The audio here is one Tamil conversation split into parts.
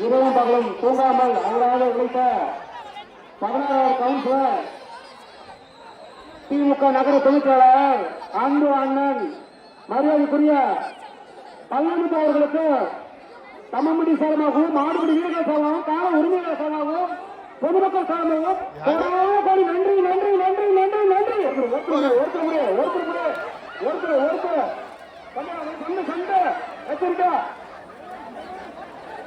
இரவும் பகலும் தூங்காமல் அழகாக உழைத்த பதினாறாவது கவுன்சிலர் திமுக நகர தொழிற்சாளர் அன்பு அண்ணன் மரியாதைக்குரிய பழனிமுத்து அவர்களுக்கு தம்மம்படி சார்பாகவும் மாடுபடி வீரர்கள் சார்பாகவும் கால உரிமையாளர் சார்பாகவும் பொதுமக்கள் சார்பாகவும் கோடி நன்றி நன்றி நன்றி நன்றி நன்றி. ஒருத்தர் ஒருத்தர் ஒருத்தர் முடிய ஒருத்தர் ஒருத்தர் சண்டை சண்டை எச்சரிக்கை.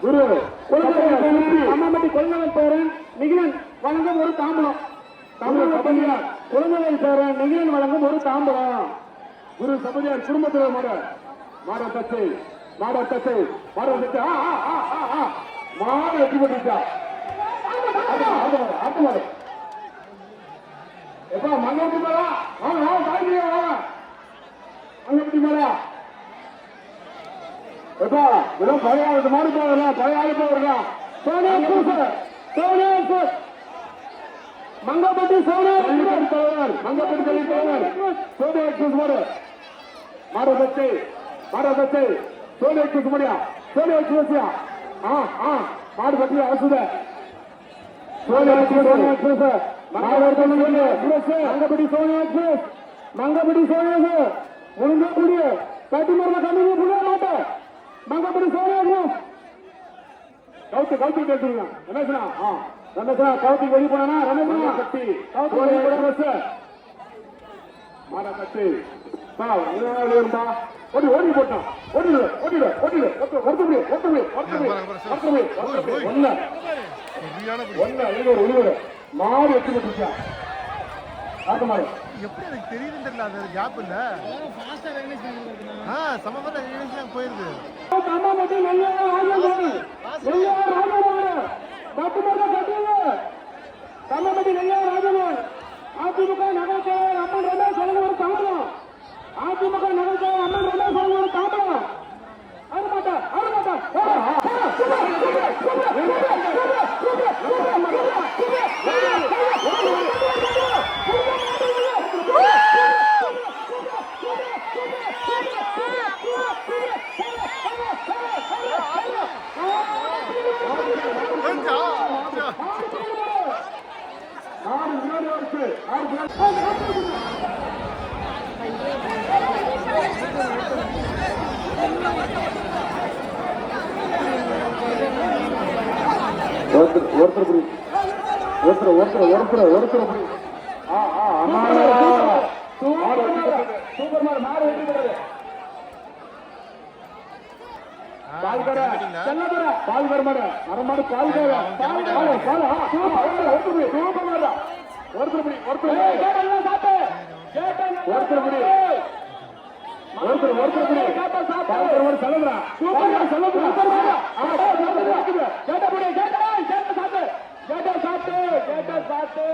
குரு அம்மாமட்டி கொள்ளைவன் பேரன் நிகிலன் வழங்கும் ஒரு தாம்பலம். தமிழ் சபதியார் குழந்தைகள் பேரன் நிகிலன் வழங்கும் ஒரு தாம்பலம். குரு சபதியார் குடும்பத்தில் மாட மாட தச்சை மாட தச்சை மாட வெற்றி மாடு எப்பா மங்கப்பட்டி மேலா வாங்க வாங்க தாய்மையா வாங்க மங்கப்பட்டி மேலா எப்பா வெறும் பழைய ஆளுக்கு மாறி போகிறா பழைய ஆளு போகிறா சோனியா சார் சோனியா சார் மங்கப்பட்டி சோனியா தலைவர் மங்கப்பட்டி கல்வி தலைவர். சோனியா சச்சை மாடு. சச்சை சோனியா எக்ஸ்பிரஸ் மாடியா? சோனியா எக்ஸ்பிரஸ்யா ஆ ஆ மாடு பட்டி அரசுத சோனியா சோனியா எக்ஸ்பிரஸ் மங்கப்பட்டி சோனியா மங்கப்பட்டி சோனியா முடிஞ்ச கூடிய கட்டி புள்ள மாட்டேன் மங்கப்படி சோனியா கவுத்து கவுத்து பேசுறீங்க ரமேஷ்னா? ஆ. ரமேஷ்னா கவுத்தி வெளியே போனா ரமேஷ்னா? கட்டி கவுத்தி வெளியே போன ரமேஷ்? மாடா கட்டி பா என்ன இருந்தா ஓடி ஓடி போட்டான். ஓடிடு ஓடிடு ஓடிடு. ஒருத்தர் ஒருத்தர் ஒருத்தர் ஒருத்தர் ஒருத்தர் ஒருத்தர் ஒண்ணு. சரியான பிடி. ஒண்ணு இருவர் இருவர் மாடு வெட்டி போட்டுருச்சா ஆட்ட மாடு எப்படி எனக்கு தெரியுதுன்னு தெரியல அது கேப் இல்ல ஆ சமபல இணைச்சு போயிருது அதிமுக நகர்ச்செயலர் அம்மன் ரமேஷ் வழங்க ஒரு தாமதம் அதிமுக நகர்ச்செயலர் அம்மன் ரமேஷ் வழங்க ஒரு தாமதம் அருமாட்டா அருமாட்டா கொஞ்சம் கொஞ்சம். ஆறு முன்னாடி வருது ஆறு முன்னாடி ஒருத்தர் ஒருத்தர் புடி ஒருத்தர் ஒருத்தர் ஒருத்தர் ஒருத்தர் புடி ஆ ஆ அம்மா சூப்பர் சூப்பர் மார் மாறு வெற்றி பெறாரு கிளம்பிட்டீங்களா? செல்லதுர பால்கர மாடு பால்கர பால் பால் பால். சூப்பர் ஒருத்தர் மாடு ஒருத்தர் ஒருத்தர் சாப்பிட்டு? ஒருத்தர் ஒருத்தர் மாடு செல்லதுரா சூப்பர். செல்லதுரா ஆ கேட்ட புடி கேட்ட கேட்ட சாப்பிட்டு கேட்ட சாப்பிட்டு கேட்ட சாப்பிட்டு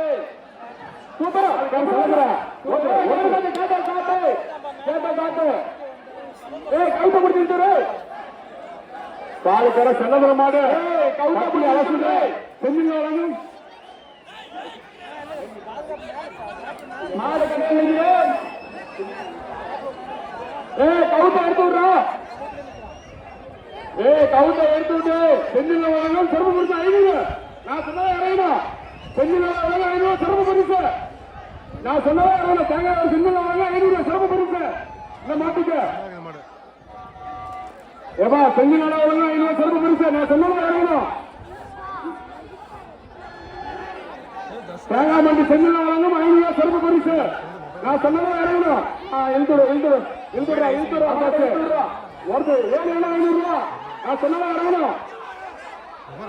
சூப்பர். செல்லதுரா ஒருத்தர் கேட்ட சாப்பிட்டு கேட்ட சாப்பிட்டு ஏய் கைத்த பிடிச்சிட்டு பாலுக்கர செல்லதுர மாடு. கவுட்டி அரசுது செஞ்சுங்க வழங்கும் மாடு கட்டிங்க ஏ கவுத்த எடுத்து விடுறா. ஏ கவுத்த எடுத்து விட்டு. செஞ்சுங்க வழங்கும் சிறப்பு பரிசு ஐநூறு. நான் சொன்னதை இறையணும் செஞ்சுங்க வழங்கும் ஐநூறு. சிறப்பு பரிசு. நான் சொன்னதை இறையணும் தேங்காய் செஞ்சுங்க வழங்கும் ஐநூறு. சிறப்பு பரிசு. இந்த மாட்டுக்கு. ஏப்பா செஞ்சு ஒழுங்கா ஐநூறு சிறப்பு பெருசு நான் சொன்னதை இறங்கணும். தேங்காய் மண்டி செஞ்சு வழங்கும் ஐநூறு சிறப்பு பெருசு நான் சொன்னதை இறங்கணும். எழுத்துடு எழுத்துடு எழுத்துடுறா எழுத்துடுறா ஒருத்தர் ஏழு ஏழு ஐநூறு ரூபா. நான் சொன்னதை இறங்கணும்.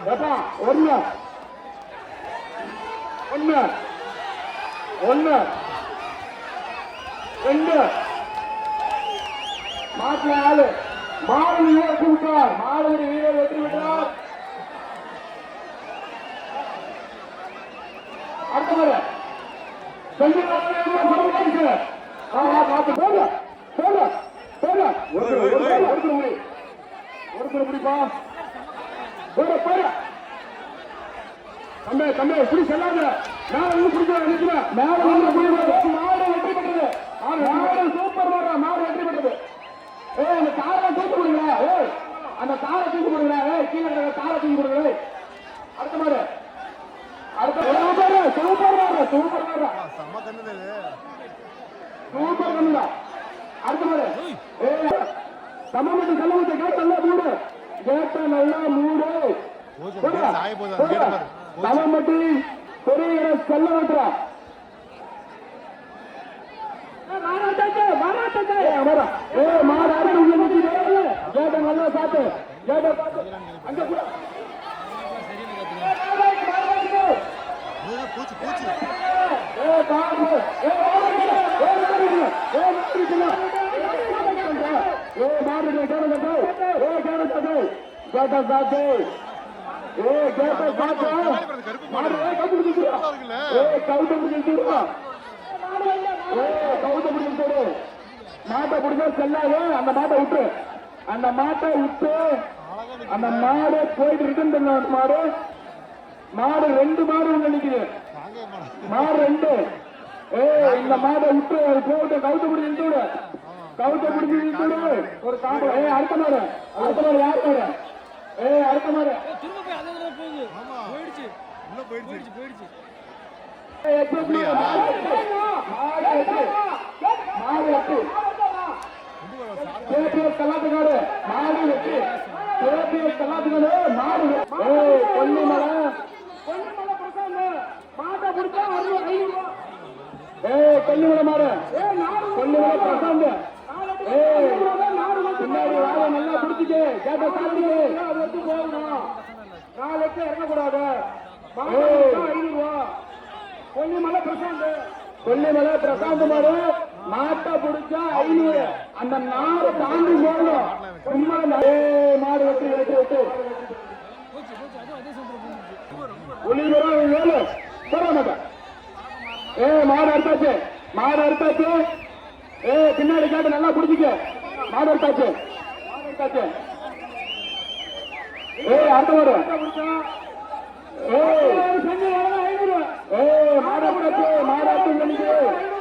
ஏப்பா ஒண்ணு. ஒண்ணு. ஒண்ணு. ரெண்டு. மாட்டு மாட்டுல ஆளு. மாடு வீரர் கூப்பிட்டார் மாடு வீரர் வெற்றி பெற்றார். அடுத்த முறை ஒருத்தர் ஒருத்தர் முடி. ஒருத்தர் முடிப்பா. போட போட. தம்பி தம்பி இப்படி சொல்லாத. மேல வந்து நினைக்கிற மேல வந்து மாடு வெற்றி பெற்றது. மாடு சூப்பர் மாடு வெற்றி பெற்றது. ஏய் அந்த காரை தூக்கி கொடுங்க ஏய் அந்த காரை தூக்கி ஏய் கீழே இருக்கிற காரை தூக்கி கொடுங்க ஏய் அடுத்த மாடு அடுத்த சூப்பர் சூப்பர் மாடு சூப்பர் மாடு செம்ம கண்ணுல இது. சூப்பர் கண்ணுடா. அடுத்த மாடு ஏய். சமமட்டு கல்லமட்டு கேட்ட நல்லா மூடு. நல்லா. சமமட்டி பெரிய செல்ல மாட்டுறா ஏ மாடு அறுத்து உள்ள நிக்குது. கேட்ட நல்லா சாத்து. கேட்ட அங்க கூட. பூச்சி பூச்சி ஏய் பாரு ஏய் மாடு கேட்ட கேட்ட கேட்ட கேட்ட சாத்து. கேட்ட சாத்து. மாடு கவுத்து கவுத்து பிடிச்சிரு மாட்டை பிடிச்சா செல்லாது அந்த மாட்டை விட்டு. அந்த மாட்டை விட்டு. அந்த மாடு போயிட்டு ரிட்டன் பண்ண மாடு. மாடு ரெண்டு மாடு உள்ள நிக்குது. மாடு ரெண்டு. ஏய் இந்த மாடை விட்டு போட்டு கவுத்த பிடிச்சி இழுத்து விடு. கவுத்த பிடிச்சி ஒரு காம்பு ஏய் அடுத்த மாடு. அடுத்த மாடு யார் மாடு? ஏய் அடுத்த மாடு. திரும்ப போய் அதே தடவை போகுது. ஆமா. போயிடுச்சு. உள்ள போயிடுச்சு போயிடுச்சு. கலாத்துக்காரு மாடு. மாடு கலாத்துக்காரு மாடு எட்டு. மாடு எட்டு. கொண்டு வர சார் கேபிஎஸ் கல்லாத்துக்காரு மாடு வெற்றி கேபிஎஸ் கல்லாத்துக்காரு மாடு வெற்றி. ஏய் கொல்லிமலை கொல்லிமலை பிரசாந்த் மாட்டை பிடிச்சா அறுபது ஐநூறு ஏய் கொல்லிமலை மாடு கொல்லிமலை பிரசாந்த் ஏய் பின்னாடி வாழ நல்லா பிடிச்சிட்டு கேட்ட சாப்பிட்டு வெட்டி போகணும் நாளைக்கு இறங்கக்கூடாது ஐநூறு ரூபா கொல்லிமலை பிரசாந்த் கொல்லிமலை நாட்டை மாட்டை பிடிச்சா ஐநூறு. அந்த நாடு தாண்டி போகணும். சும்மா நா- மாடு வெட்டி வெட்டி வெட்டி. போச்சு போச்சு அதுவும் ஏ மாடு அறுத்தாச்சு. மாடு அறுத்தாச்சு. ஏ பின்னாடி கேட்டு நல்லா பிடிச்சிக்க. மாடு அறுத்தாச்சு. மாடு அறுத்தாச்சு. ஏய் அடுத்த மாடு. ஏய் ஏய் மாடு அறுத்தாச்சு. மாடு அறுத்து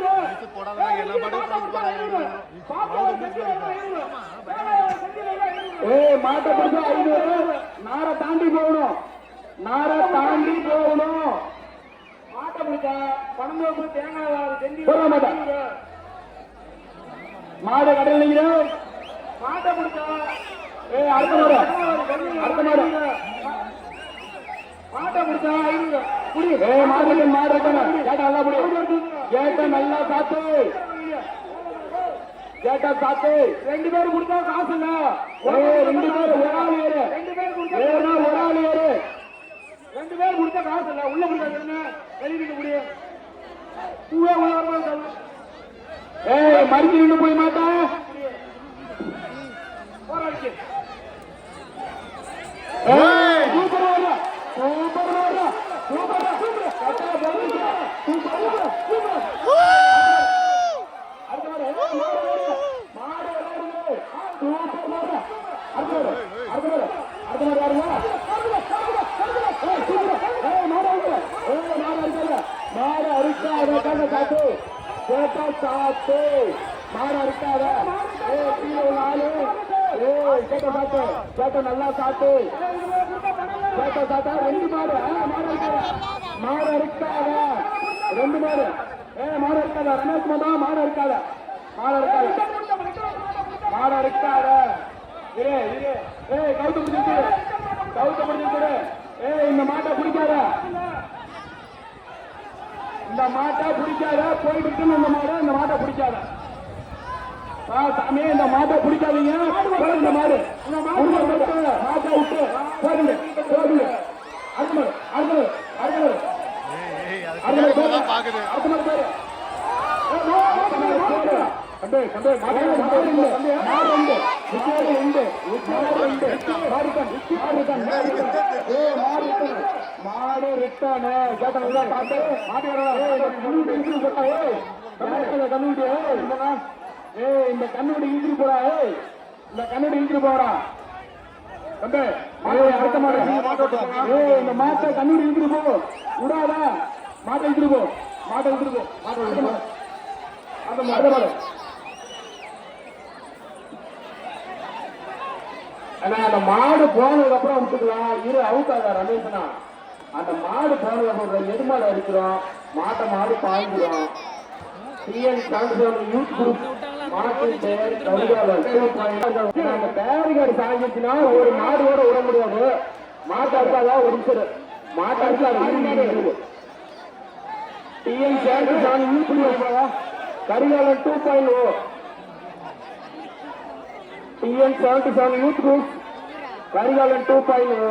ஏய் மாட்டை பிடிச்சா ஐநூறு. நாரை தாண்டி போகணும். நாரை தாண்டி போகணும். மாட்டை பிடிச்சா பணம் தேங்காய் போட மாட்டேன் மாடு கடையில் நிக்கிறேன். மாட்டை பிடிச்சா ஏய் அடுத்த மாடு. அடுத்த மாடு. மாட்டை பிடிச்சா ஐநூறு. மாடு மாடு இருக்கணும் கேட்டா நல்லா புடி. கேட்ட நல்லா சாத்து. கேட்டா சாத்து. ரெண்டு பேரும் கொடுத்தா காசு இல்ல ரெண்டு பேரும் ஒரு ஆள் ஏறு. ரெண்டு பேரும் கொடுத்தா ஒரு ஆள் ஏறு. ரெண்டு பேரும் கொடுத்தா காசு இல்ல உள்ள கொடுத்தா என்ன? வெளியிட்டு முடியும் பூவே உள்ள ஏய் மறுக்கி நின்று போய் மாட்டா. போராடிக்கு ஏய். சூப்பர் வரா சூப்பர் வரா சூப்பர் சூப்பர் கட்டா போடுங்க சூப்பர் சூப்பர் அடுத்த மாடு, ஏய், மாடு வருது. மாடு விளையாடுது. சூப்பர் மாடு. அடுத்த மாடு, அடுத்த மாடு, அடுத்த மாடு யாருங்க? ஏய், சூப்பர். ஏய், மாடு அறுக்கல. ஏய், மாடு அறுக்கல. மாடு அறுக்காத, கேட்ட சாத்து. சாத்து. மாடு அறுக்காத. ஏய், கீழே உள்ள ஆளு. ஏய், கேட்ட சாத்து. கேட்ட நல்லா சாத்து. கேட்ட சாத்தா, ரெண்டு மாடு. ஆ, அறுக்காத. மாடு அறுக்காத. ரெண்டு மாடு ஏய் மாடு இருக்காத ரமேஷ் மாதா இருக்காத மாடு இருக்காத இரு இரு ஏய் கவுத்து பிடிச்சிட்டு கவுத்து பிடிச்சிட்டு ஏய் இந்த மாட்டை பிடிக்காத. இந்த மாட்டை பிடிக்காத. போயிட்டு இந்த மாடு இந்த மாட்டை பிடிக்காத. சாமி இந்த மாட்டை பிடிக்காதீங்க. போடு இந்த மாடு. மாட்டை விட்டு போடுங்க போடுங்க அடுத்த மாடு அடுத்த மாடு அடுத்த மாடு. மாடு மாடு போடு. ஏய், மாடு, மாடு, மாடு, மாடு. கண்டு கண்டு மாடு மாடு இல்லை மாடு உண்டு விஜய் உண்டு மாடு உண்டு ஏ மாடு மாடு ரிட்டன் கேட்டா உள்ள பாத்து மாடு கண்ணுடி போட்டா ஏய் கண்ணுடி இந்த கண்ணுடி இங்கிரி போடா ஏய் இந்த கண்ணுடி இங்கிரி போடா கண்டு ஏய் அடுத்த மாடு ஏய் இந்த மாட்டை கண்ணுடி இங்கிரி போ விடாதா மாட்டை இங்கிரி போ மாட்டை போ மாட்டை போ அந்த மாடு ஆனா அந்த மாடு போனதுக்கு அப்புறம் விட்டுக்கலாம் இரு அவுட் ஆகாது ரமேஷனா. அந்த மாடு போனதுக்கு அப்புறம் எது அடிக்கிறோம். மாட்டை மாடு பாய்ஞ்சிடும் டிஎன் கான்சர் யூத் குரூப் மாட்டின் பெயர் கவிதாளர் அந்த பேரிகார்டு சாய்ஞ்சிச்சுன்னா ஒரு மாடோட விட முடியாது. மாட்டை அடிச்சாதான் ஒரு மாட்டை அடிச்சா TN chancer youth group Karikalan two point ஓ TN seventy seven youth group Karikalan two point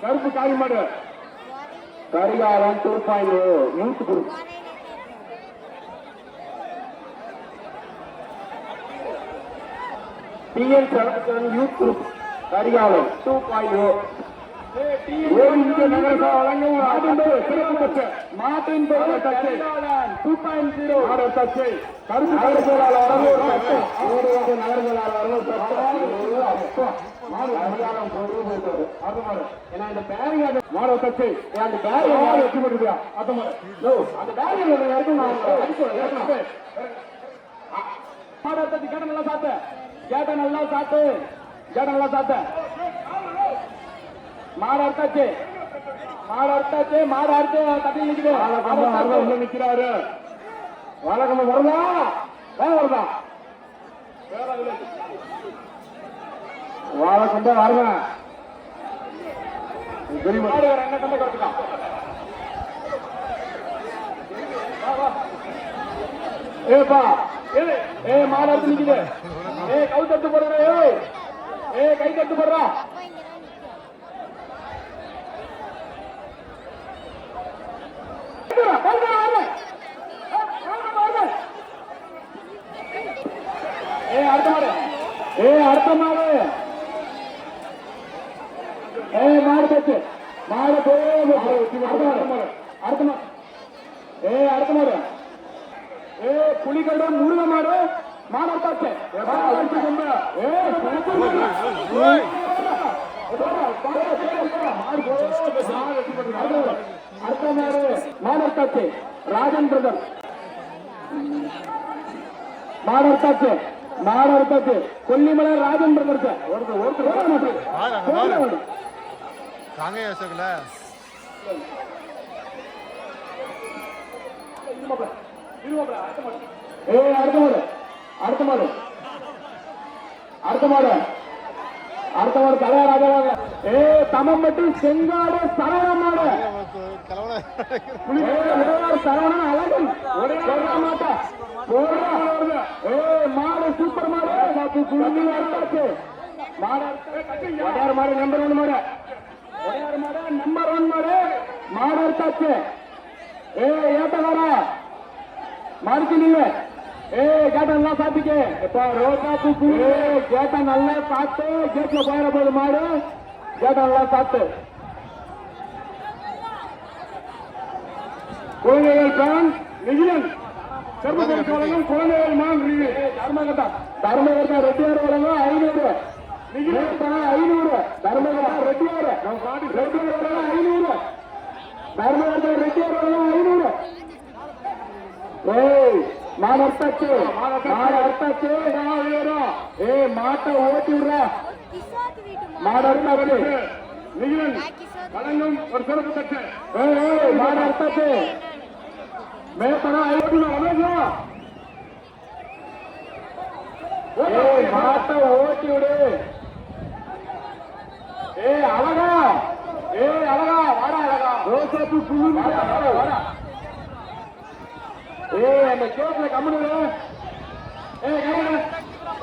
கருப்பு காய் மாடு. Karikalan two point youth group TN seventy seven youth group Karikalan two வழங்கும் மாட்டின் தச்சு மாட்டின் தச்சு டூ பாயிண்ட் ஜீரோ ஆர்டர் தச்சு கருப்பு நகர செயலாளர் வரவு தச்சு ஊரக நகர செயலாளர் வரவு தச்சு மாடு அதிகாரம் கொண்டு போயிட்டாரு அது மாதிரி ஏன்னா இந்த பேரிங் மாடல் தச்சு அந்த பேரிங் மாடு வச்சு போட்டுருக்கா அது மாதிரி அந்த பேரிங் வரைக்கும் மாடல் தச்சு கேட்ட நல்லா சாத்து கேட்ட நல்லா சாத்து கேட்ட நல்லா சாத்து மாடு அறுத்தாச்சு மாடு அறுத்தாச்சு மாடு அறுத்து தட்டி நிக்குது உள்ள நிக்கிறாரு வாழக்கம்ம வருதா வேற வருதா வாழக்கம்ப வருவேன் தெரியுமா என்ன கண்ட குறைச்சிட்டான் ஏப்பா. ஏ மாடு அறுத்து நிக்குது. ஏ கை தட்டு போடுறா ஏ கை தட்டு போடுறா. ஏ அடுத்த மாடு ஏ அடுத்த மாடு ஏ மாடு பச்சு மாடு போய் அடுத்த மாடு அடுத்த மாடு ஏ அடுத்த மாடு அடுத்த மாடு மாடு அர்த்தாச்சு ராஜன் பிரதர் மாடு அர்த்தாச்சு மாடு அர்த்தாச்சு கொல்லிமலை ராஜன் பிரதர்ஸ் ஒருத்தர் ஒருத்தர் அசோக்ல. ஏ அடுத்த மாடு. அடுத்த மாடு. அடுத்த மாடு. அடுத்த மாடு தலைவராஜாவாங்க ஏ தமம்பட்டி செங்காடு சரவண மாடு. கிளவன ஏ, உடையார் சரவணன் அழகன் சொல்ல மாட்டா. ஏ மாடு சூப்பர் மாடு. குழுமி அறுத்தாச்சு மாடு. உடையார் மாடு நம்பர் ஒன் மாடு உடையார் மாடு. நம்பர் ஒன் மாடு மாடு. அறுத்தாச்சு ஏ ஏட்டகாரா மாடுக்கு நீங்க ஏ கேட்ட நல்லா சாத்திக்க இப்ப ஏ கேட்ட நல்லா சாத்து கேட்ல போயிட போகுது மாடு. கேட்ட நல்லா சாத்து குழந்தைகள் பேன் நிகிலன். சர்வதேச வழங்கும் குழந்தைகள் மான் ரிவி தர்மகதா. தர்மகதா ரெட்டியார் வழங்கும் ஐநூறு. ஐநூறு. தர்மகதா ரெட்டியார். ரெட்டியார் வழங்கும் ஐநூறு. ரெட்டியார் வழங்கும் மாடு அர்த்தாச்சு மாடு அர்த்தாச்சு ஏய் மாட்டை ஓட்டி விடுற மாடு அர்த்தாச்சு நிகிலன் கிஷோத் வழங்கும் ஒரு சிறப்பு தட்டு மாடு அர்த்தாச்சு மேப்பனா ஐநூறு ரமேஷா ஏய் மாட்டை ஓட்டி விடு ஏய் அழகா. ஏய் அழகா. வாடா அழகா. ரோசாப்பு புழு வாடா வாடா. ஏய் அந்த கேப்ல கம்முனு ஏய் கையில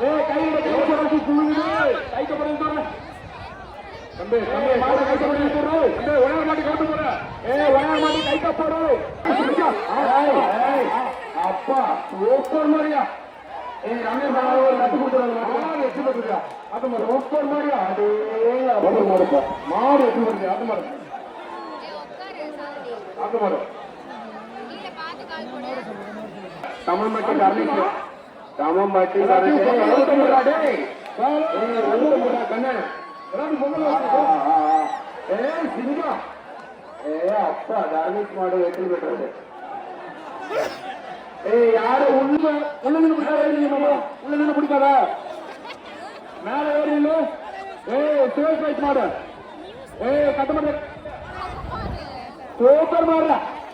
ஏய் கையில ரோசாப்பு புழு கைக்கு போடுங்க தம்பி தம்பி மாடு கைக்கு போடுங்க தம்பி ஒரே மாட்டி கவுத்து போடு. ஏய் ஒரே மாட்டி கைக்கு போடு. ஏய் அப்பா சூப்பர் மாதிரியா? ஏய் ரமேஷ் அண்ணா ஒரு கட்டு கொடுத்துறாங்க மாடு வெற்றி பெற்றிருக்கா அது மாதிரி சூப்பர் மாதிரியா? அதே மாடு அது மாதிரி அது மாதிரி தமிழ்மட்டி கர்ணிக்கு தமிழ்மட்டி ஏ சினிமா ஏ அப்பா தர்மேஷ் மாடு வெற்றி பெற்றது ஏய் யாரு உள்ள உள்ள நின்று பிடிக்காத உள்ள நின்று பிடிக்காத மேல ஏறி நில்லு. ஏய் சேவ் பைக் மாடு. ஏய் கட்ட மாடு சூப்பர் மாடுடா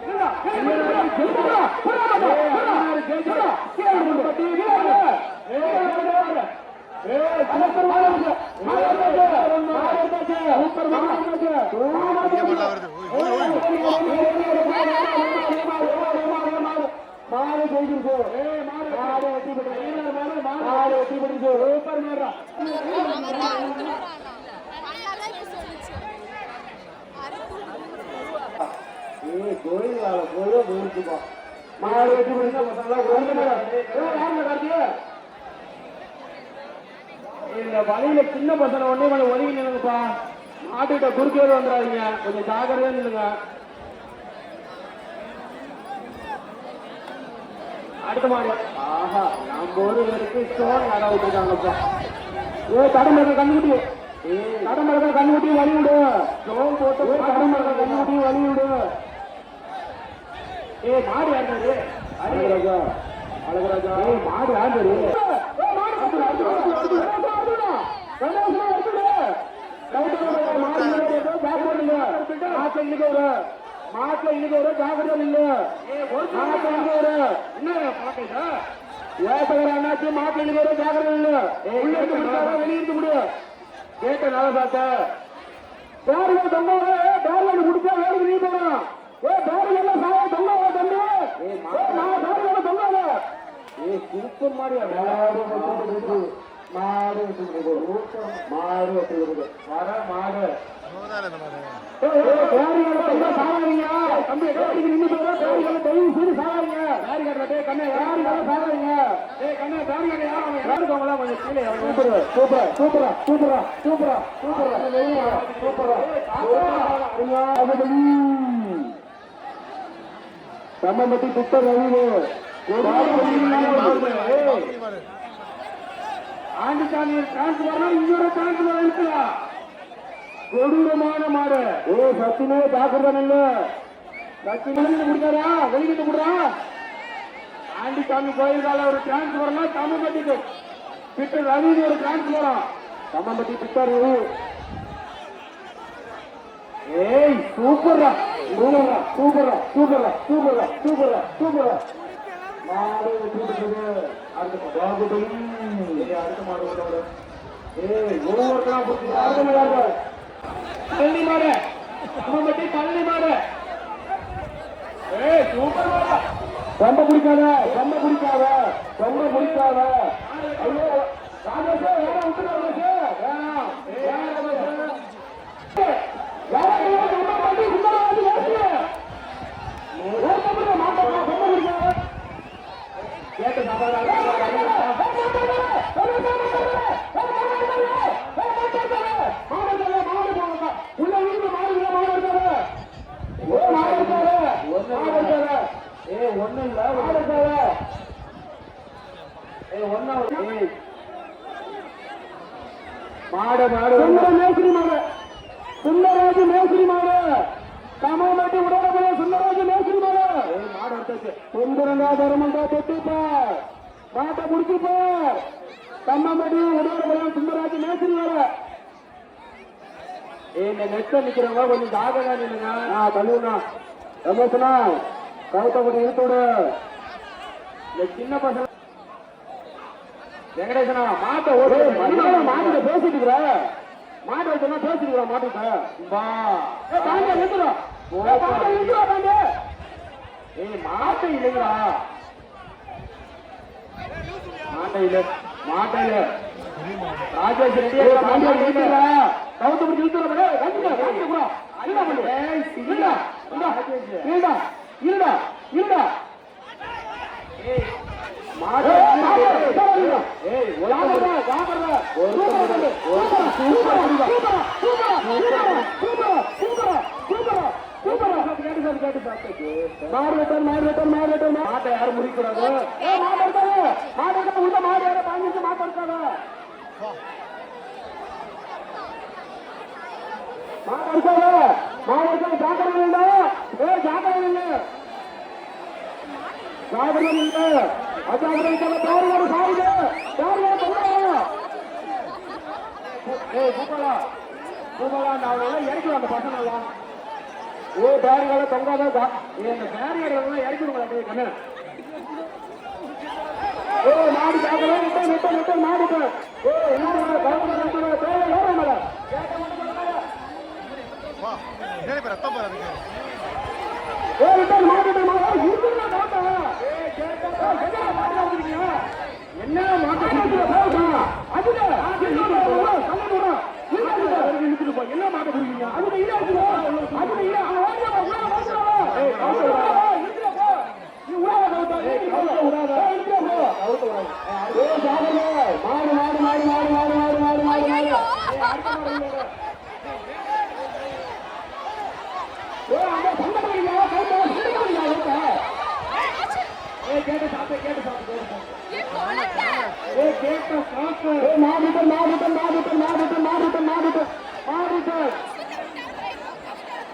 வெற்றி பெற்றது உள்ள நின்று லைஃப் மாடு வந்து பிடிக்காத சேவ் பைக் மாடு உள்ள நின்று பிடிக்காத ஏய் அடுத்த மாடு ஏய் அடுத்த மாடு ஏய் அடுத்த மாடு சூப்பர் ஏய் சினிமா சினிமா கட்டுங்கடா ஏய் அடுத்த மாடு யார் மாடு தம்மம்பட்டி ஐயனாரு நம்பர் ஒன் மாடு ஏய் தம்மம்பட்டி ஐயனாரு நம்பர் ஒன் மாடு ஏய் கட்டுப்பட்டு கட்டி இல்ல ஏய் கட்டிடா கட்டிடா நீடா வேலை கோயிலே போயிருச்சுப்பா மாடு கோயில் மாடு ஏய் யாருங்க கார்த்தியே இந்த வழியில சின்ன பசங்க ஒண்ணே கொஞ்சம் ஒதுங்கி நில்லுங்கப்பா. மாட்டுக்கிட்ட குறுக்கே வந்துடாதீங்க. கொஞ்சம் ஜாக்கிரதையா நில்லுங்க. அடுத்த மாடு. ஆஹா நம்ம ஒரு பேருக்கு ஸ்டோன் நட விட்டுருக்காங்கப்பா. ஏ தடமரக்க கண்ணுக்குட்டி தடமரக்க கண்ணுக்குட்டி வழி விடு. ஸ்டோன் போட்டு தடமரக்க கண்ணுக்குட்டி வழி விடு. ஏ மாடு யாரு அழகராஜா அழகராஜா. ஏ மாடு யாரு மாட்டுல இன்னைக்கு ஒரு ஜாக்கிரதை இல்ல மாட்டுல இன்னைக்கு ஒரு என்ன பழக்கம் ஏசகர அண்ணாச்சி மாட்டுல இன்னைக்கு ஒரு ஜாக்கிரதை இல்ல உள்ள இருந்து முடியாத வெளியே இருந்து முடியும். கேட்ட நல்லா பார்த்த பேருங்க தொங்க பேருங்க முடிச்சா வேலைக்கு நீ போகணும் ஏ பேருங்க எல்லாம் சாய தொங்க மாடி மாடு நான் பேருங்க தொங்க ஏ சூப்பர் மாடியா மாடு மாடு மாடு மாடு சூப்பரா சூப்பரா சூப்பரா இந்த மாதிரி சம்மம்பட்டி குப்பர் ரவி மாடு ஆண்டிச்சாமி டிரான்ஸ்பர் இன்னொரு டிரான்ஸ்பர் இருக்கலாம் கொடூரமான மாடு. ஓ சத்தினே ஜாக்கிரதை இல்ல சத்தினே முடிக்காரா வெளியிட்டு கொடுறா? ஆண்டிச்சாமி கோயில்கால ஒரு டிரான்ஸ்பர்னா தம்மம்பட்டிக்கு பிட்டு ரவி ஒரு டிரான்ஸ்பரா தம்மம்பட்டி பிட்டர் ரவி ஏய் சூப்பர்ரா. சூப்பர்ரா சூப்பர்ரா சூப்பர்ரா சூப்பர்ரா சூப்பர்ரா சூப்பர்ரா மாடு கூட்டுறது அடுத்த பாகுபலி. அடுத்த மாடு விட்டவரு ஏய் ஒவ்வொருத்தரா புடிச்சு அடுத்த மாடு பழனி மாடு. நம்மட்டி பழனி மாடு. ஏய் சூப்பர் மாடு. ரொம்ப பிடிக்காத ரொம்ப பிடிக்காத ரொம்ப பிடிக்காத. ஐயோ பாட்டை முடிச்சுப்போ தம்மம்படி உடற்பலம் சுந்தராஜ் மேஸ்திரி வர. இந்த நெட்ல நிக்கிறவங்க கொஞ்சம் ஜாகதா நில்லுங்க. நான் தள்ளுனா ரமேஷனா கவுத்த கொஞ்சம் இழுத்தோடு சின்ன பசங்க வெங்கடேசனா மாட்டை ஓடு. மாட்டு பேசிட்டு இருக்கிற மாட்டை வச்சா பேசிட்டு இருக்கிற மாட்டுக்கிட்ட வா. பாண்டே ஏய் மாட்டை இல்லைங்களா மாண்டையில மாட்டையில ராஜேஷ் ரெட்டியா பாண்டியா நிக்கிறா கவுத்து பிடிச்சு இழுத்துற படே வந்துடா வந்துடா புரா என்ன பண்ணு ஏய் சில்லடா இருடா இருடா இருடா ஏய் மாட்டே ஏய் ஒலாடா மாட்டை யாரும் முடிக்கூடாது மாடு உள்ள மாடு யாரும் பதினஞ்சு மாட்டாங்க மாடு அடிச்சாங்க மாடு அடிச்சாங்க ஜாக்கிரதை இல்லை. ஏ தொங்காதான் இந்த ஓ மாடு ஜாகிரதை நிட்ட நிட்ட நிட்ட மாடு ஓ என்ன கவர்மெண்ட் நிறுத்துற தேவை ஏற மேல வா என்னடி இப்ப ரத்தம் போறாதுக்கு ஏ நிட்ட மாடு நிட்ட மாடு இருக்குங்க மாட்டா ஏ கேட்டா என்ன அதுல அதுல இல்ல அதுல கேட்டு சாப்பிட்டு கேட்டு சாப்பிட்டு ஏ கேட்ட சாப்பிட்டு ஏ மாடிட்டு மாடிட்டு மாடிட்டு மாடிட்டு மாடிட்டு மாடிட்டு மாடிட்டு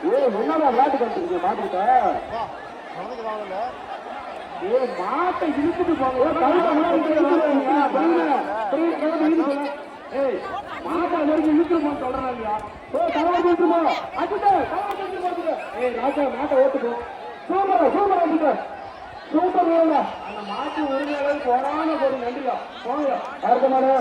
ஏ என்னடா விளையாட்டு கண்டுங்க மாட்டை இழுத்துட்டு போங்க. கழுத்தை சூப்பர் வேலை அந்த மாட்டு உரிமையாளர் போடாம ஒரு நன்றியா போங்க. அடுத்த மாடு.